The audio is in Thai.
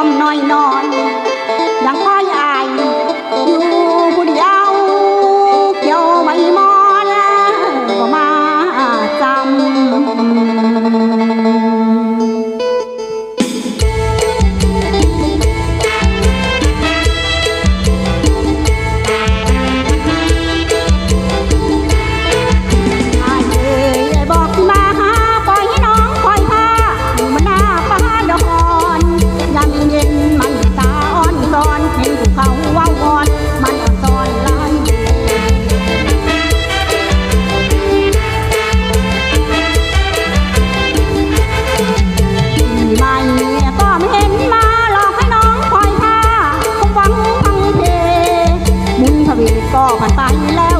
อมน้อยนอนยังพ่อยายอยู่ ก็นไปแล้ว